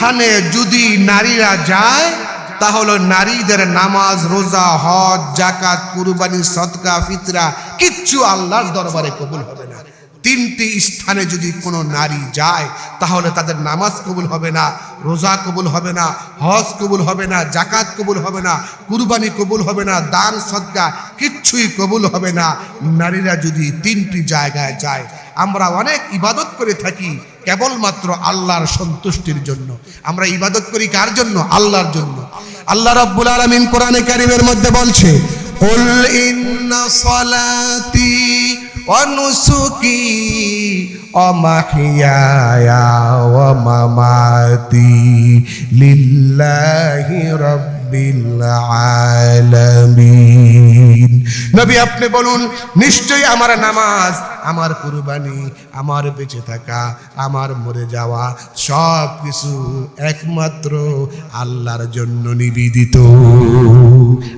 স্থানে যদি নারীরা যায়, তাহলে নারীদের নামাজ, রোজা, হজ জাকাত কুরবানি, সদকা, ফিতরা কিচ্ছু আল্লাহর দরবারে কবুল হবে না। তিনটি স্থানে যদি কোনো নারী যায়, তাহলে তাদের নামাজ কবুল হবে না, রোজা কবুল হবে না, হজ কবুল হবে না জাকাত কবুল হবে না, কুরবানি কবুল হবে না, দান, সদকা কিচ্ছুই কবুল হবে না। নারীরা যদি তিনটি জায়গায় যায়, আমরা অনেক ইবাদত করে থাকি কেবলমাত্র আল্লাহর সন্তুষ্টির জন্য। আমরা ইবাদত করি কার জন্য? আল্লাহর জন্য। আল্লাহ রাব্বুল আলামিন কোরআনে কারিমের মধ্যে বলছে ওয়া মামাতি লিল্লাহি রাব্বিল আলামিন। নবী, আপনি বলুন, নিশ্চয়ই আমার নামাজ, আমার কুরবানি, আমার বেঁচে থাকা, আমার মরে যাওয়া সব কিছু একমাত্র আল্লাহর জন্য নিবেদিত।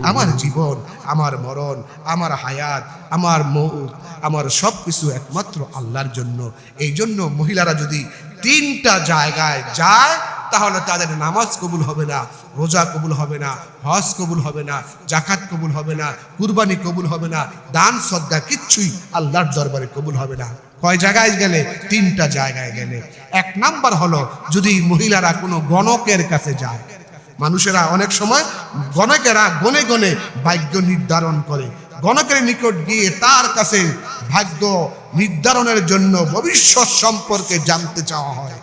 আমার জীবন, আমার মরণ, আমার হায়াত, আমার মৌত আমার সব কিছু একমাত্র আল্লাহর জন্য। এই জন্য মহিলারা যদি তিনটা জায়গায় যায় তাহলে তাদের নামাজ কবুল হবে না, রোজা কবুল হবে না, হজ কবুল হবে না জাকাত কবুল হবে না, কুরবানি কবুল হবে না, দান, সদ্গা কিচ্ছুই আল্লাহর দরবারে কবুল হবে না। কয় জায়গায় গেলে? তিনটা জায়গায় গেলে। এক নাম্বার হলো যদি মহিলারা কোনো গণকের কাছে যায়। মানুষেরা অনেক সময় গণকেরা গনে গনে ভাগ্য নির্ধারণ করে। গণকের নিকট গিয়ে তার কাছে ভাগ্য নির্ধারণের জন্য ভবিষ্যৎ সম্পর্কে জানতে চাওয়া হয়।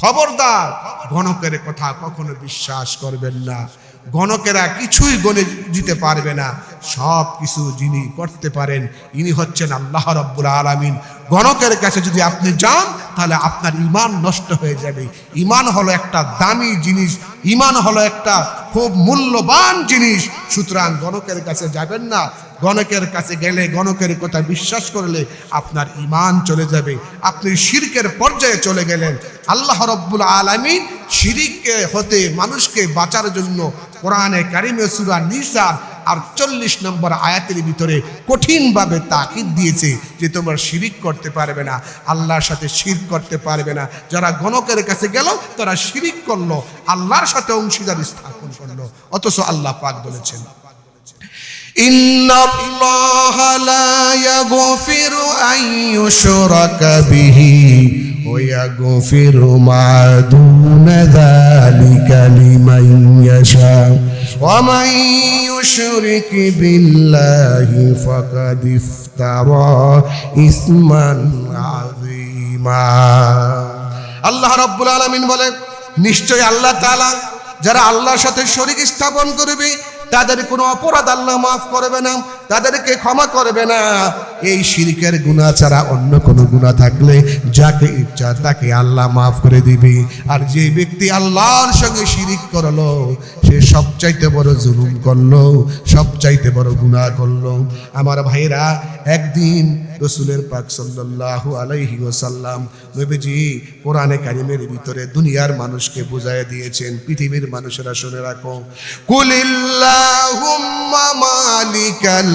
খবরদার। গণকের কথা কখনো বিশ্বাস করবেন না। গণকেরা কিছুই গণে দিতে পারবে না। সব কিছু যিনি করতে পারেন, ইনি হচ্ছেন আল্লাহ রব্বুল আলামিন। গণকের কাছে যদি আপনি যান, তাহলে আপনার ইমান নষ্ট হয়ে যাবে। ইমান হলো একটা দামি জিনিস। ইমান হলো একটা খুব মূল্যবান জিনিস। সুতরাং গণকের কাছে যাবেন না। গণকের কাছে গেলে, গণকের কথা বিশ্বাস করলে আপনার ইমান চলে যাবে। আপনি শিরকের পর্যায়ে চলে গেলেন। আল্লাহ রব্বুল আলামিন শিরিককে হতে, মানুষকে বাঁচার জন্য কোরআনে কারিমে সুরা নিসা আর চল্লিশ নম্বর আয়াতের ভিতরে কঠিনভাবে তাকিদ দিয়েছে যে তোমরা শিরিক করতে পারবে না, আল্লাহর সাথে শির করতে পারবে না। যারা গণকের কাছে গেল, তারা শিরিক করল, আল্লাহর সাথে অংশীদার স্থাপন করল। অথচ আল্লাহ পাক বলেছেন إن الله لا يغفر أن يشرك به ويغفر ما دون ذلك لمن يشاء ومن يشرك بالله فقد افترى إثما عظيما আল্লাহ রাব্বুল আলামিন বলেন নিশ্চয় আল্লাহ তাআলা যারা আল্লাহর সাথে শরীক স্থাপন করবে তাদের কোনো অপরাধ আল্লাহ মাফ করবে না। তাদেরকে ক্ষমা করবে না। এই শিরিকের গুণা ছাড়া অন্য কোনো গুণা থাকলে যাকে ইচ্ছা তাকে আল্লাহ মাফ করে দিবে। আর যে ব্যক্তি আল্লাহর সঙ্গে শিরিক করল, সে সবচাইতে বড় জুলুম করল, সবচাইতে বড় গুণা করল। আমার ভাইরা একদিন রসুলের পাক সাল্লাল্লাহু আলাইহি ওয়াসাল্লাম নবীজি কোরআনে কারিমের ভিতরে দুনিয়ার মানুষকে বুঝায় দিয়েছেন, পৃথিবীর মানুষেরা শুনে রাখো। কুলিল্লাহুম্মা মালিকাল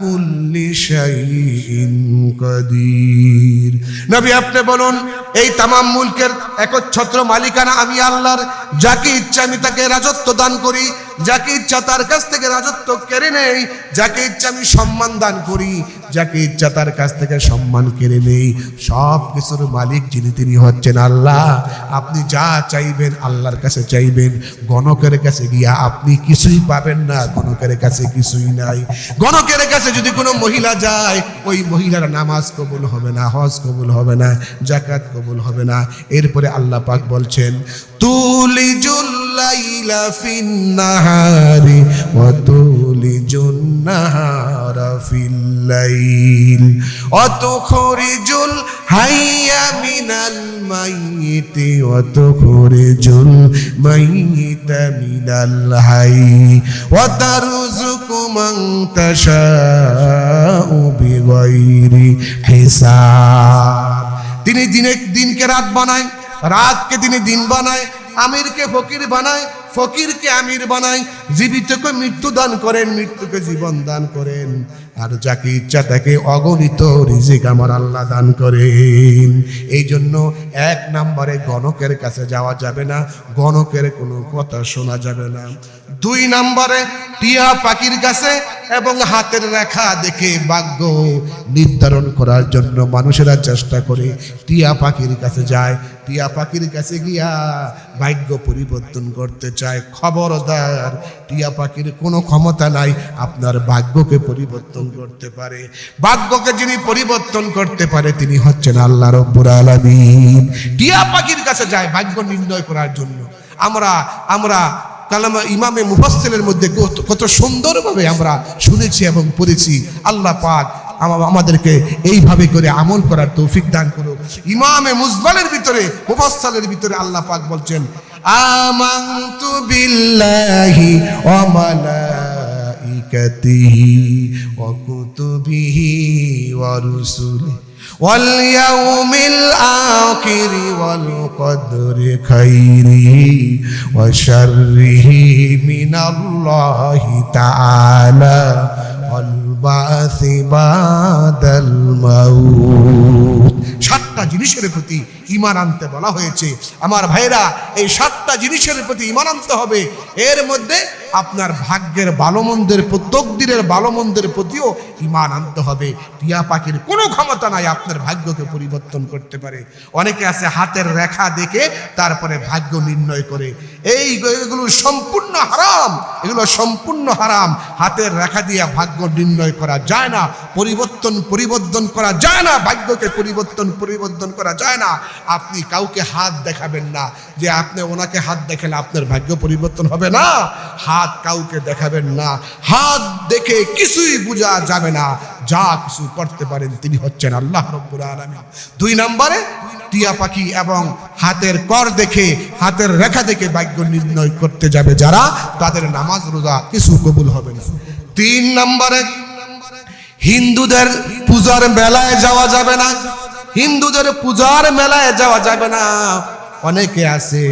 কুল্লি শাইইন কাদির। আপনি বলুন, এই তামাম মুলকের একচ্ছত্র মালিকানা আমি আল্লাহর, যাকে ইচ্ছা আমি তাকে রাজত্ব দান করি, যাকে ইচ্ছা তার কাছ থেকে রাজত্ব কেড়ে নেই, যাকে ইচ্ছা আমি সম্মান দান করি। যাকে ইচ্ছা তার কাছ থেকে সম্মান কেড়ে নেই। সব কিছুর মালিক যিনি, তিনি হচ্ছেন আল্লাহ। আপনি যা চাইবেন আল্লাহর কাছে চাইবেন। গণকের কাছে গিয়া আপনি কিছুই পাবেন না, গণকের কাছে কিছুই নাই। গণকের কাছে যদি কোনো মহিলা যায়, ওই মহিলার নামাজ কবুল হবে না, হজ কবুল হবে না জাকাত কবুল হবে না। এরপরে আল্লাহ পাক বলছেন তুলিজুল তুলিজুন নাহারা ফিল লাইল। ওয়া তুখরিজুল হাইয়া মিনাল মাইয়িতি ওয়া তুখরিজুল মাইয়িতা মিনাল হাই। ওয়া তারযুকু মান তাশাউ বিগা বিগাইরি তিনি দিনে দিনকে রাত বানায়, রাতকে তিনি দিন বানায় আমিরকে ফকির বানায় ফকিরকে আমির বানায় জীবিতকে মৃত্যু দান করেন মৃত্যুকে জীবন দান করেন। আর যাকে ইচ্ছা তাকে অগণিত রিজিক আমার আল্লাহ দান করেন। এই জন্য এক নম্বরে গণকের কাছে যাওয়া যাবে না, গণকের কোনো কথা শোনা যাবে না। দুই নম্বরে টিয়া পাখির কাছে এবং হাতের রেখা দেখে ভাগ্য নির্ধারণ করার জন্য মানুষেরা চেষ্টা করে। টিয়া পাখির কাছে যায়, টিয়া পাখির কাছে গিয়া ভাগ্য পরিবর্তন করতে চায়। খবরদার, টিয়া পাখির কোনো ক্ষমতা নাই, আপনার ভাগ্যকে পরিবর্তন করতে পারে, ভাগ্যকে যিনি পরিবর্তন করতে পারে, তিনি হচ্ছেন আল্লাহ রব্বুর আলামিন। টিয়া পাখির কাছে যায় ভাগ্য নির্ণয় করার জন্য। আমরা আমরা কালামা ইমামে মুফাসসিলের মধ্যে কত- সুন্দরভাবে আমরা শুনেছি এবং পড়েছি, আল্লাহ পাক আমাদেরকে এইভাবে করে আমল করার তৌফিক দান করুক। ইমামে মুজমালের ভিতরে, মুফাসসালের ভিতরে আল্লাহ পাক বলছেন, আমানতু বিল্লাহি ওয়া মালাইকাতিহি ওয়া কুতুবিহি ওয়া রুসুলিহি واليوم الآخر والقدر خيره وشره من الله تعالى والبعث بعد الموت সাতটা জিনিসের প্রতি ইমান আনতে বলা হয়েছে আমার ভাইরা এই সাতটা জিনিসের প্রতি ইমান আনতে হবে এর মধ্যে আপনার ভাগ্যের বালমন্দের তকদিরের বালমন্দের প্রতিও ইমান আনতে হবে। টিয়া পাখির কোনো ক্ষমতা নাই আপনার ভাগ্যকে পরিবর্তন করতে পারে। অনেকে আছে হাতের রেখা দেখে তারপরে ভাগ্য নির্ণয় করে। এই এগুলো সম্পূর্ণ হারাম। এগুলো সম্পূর্ণ হারাম। হাতের রেখা দিয়ে ভাগ্য নির্ণয় করা যায় না। পরিবর্তন পরিবর্তন করা যায় না। ভাগ্যকে পরিবর্তন পরিবর্তন করা যায় না। আপনি কাউকে হাত দেখাবেন না। যে আপনি ওনাকে হাত দেখালে আপনার ভাগ্য পরিবর্তন হবে না। হাত কাউকে দেখাবেন না, হাত দেখে কিছুই বোঝা যাবে না, যা কিছু করতে পারেন তিনি হচ্ছেন আল্লাহ রব্বুল আলামিন। দুই নম্বরে, টিয়া পাখি এবং হাতের কর দেখে, হাতের রেখা দেখে ভাগ্য নির্ণয় করতে যাবে যারা, তাদের নামাজ রোজা কিছু কবুল হবে না। তিন নম্বরে, হিন্দুদের পূজার মেলায় যাওয়া যাবে না, হিন্দুদের পূজার মেলায় যাওয়া যাবে না। অনেকে আছে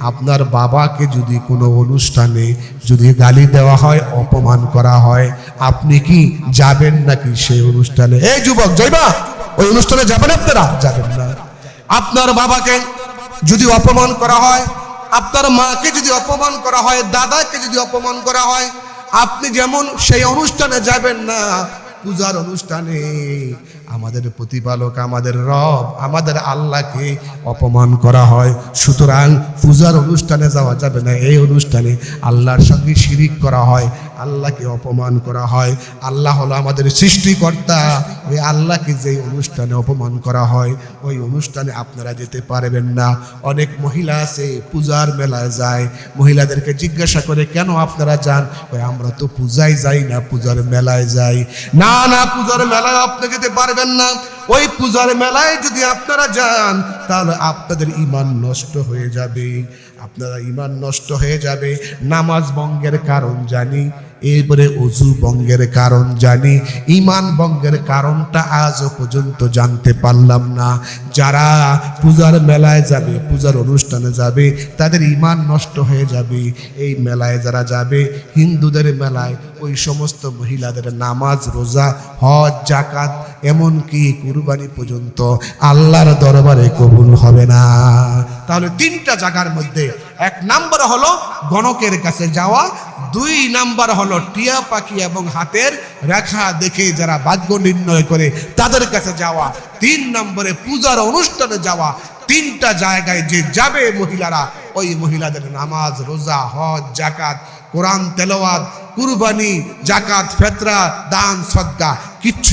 আপনার বাবাকে যদি কোনো অনুষ্ঠানে যদি গালি দেওয়া হয়, অপমান করা হয়, আপনি কি যাবেন নাকি সেই অনুষ্ঠানে? এই যুবক যাইবা ওই অনুষ্ঠানে যাবেন আপনারা? যাবেন না। আপনার বাবাকে যদি অপমান করা হয়, আপনার মাকে যদি অপমান করা হয়, দাদাকে যদি অপমান করা হয়, আপনি যেমন সেই অনুষ্ঠানে যাবেন না, পূজার অনুষ্ঠানে আমাদের প্রতিপালক, আমাদের রব, আমাদের আল্লাহকে অপমান করা হয়। সুতরাং পূজার অনুষ্ঠানে যাওয়া যাবে না। এই অনুষ্ঠানে আল্লাহর সঙ্গে শিরিক করা হয়। আল্লাহকে অপমান করা হয়। আল্লাহ হলো আমাদের সৃষ্টিকর্তা। ওই আল্লাহকে যে অনুষ্ঠানে অপমান করা হয়, ওই অনুষ্ঠানে আপনারা যেতে পারবেন না। অনেক মহিলা আছে, পূজার মেলায় যায়। মহিলাদেরকে জিজ্ঞাসা করে, কেন আপনারা যান? ওই আমরা তো পূজায় যাই না, পূজার মেলায় যাই। না না, পূজার মেলায় আপনি যেতে পারবেন না। ওই পূজার মেলায় যদি আপনারা যান, তাহলে আপনাদের ইমান নষ্ট হয়ে যাবে। আপনারা ইমান নষ্ট হয়ে যাবে। নামাজ ভঙ্গের কারণ জানি, এরপরে অজু বঙ্গের কারণ জানি ইমান বঙ্গের কারণটা আজও পর্যন্ত জানতে পারলাম না। যারা পূজার মেলায় যাবে, পূজার অনুষ্ঠানে যাবে, তাদের ইমান নষ্ট হয়ে যাবে। এই মেলায় যারা যাবে, হিন্দুদের মেলায় ওই সমস্ত মহিলাদের নামাজ, রোজা, হজ জাকাত এমনকি কুরবানি পর্যন্ত আল্লাহর দরবারে কবুল হবে না। তাহলে তিনটা জায়গার মধ্যে এক নাম্বার হলো গণকের কাছে যাওয়া, দুই নাম্বার হলো টিয়া পাখি এবং হাতের রেখা দেখে যারা ভাগ্য নির্ণয় করে তাদের কাছে যাওয়া, তিন নম্বরে পূজার অনুষ্ঠানে যাওয়া, তিনটা জায়গায় যে যাবে মহিলারা, ওই মহিলাদের নামাজ, রোজা, হজ জাকাত কোরআন, তেলাওয়াত কুরবানি জাকাত ফেতরা দান সদ্গা কিচ্ছু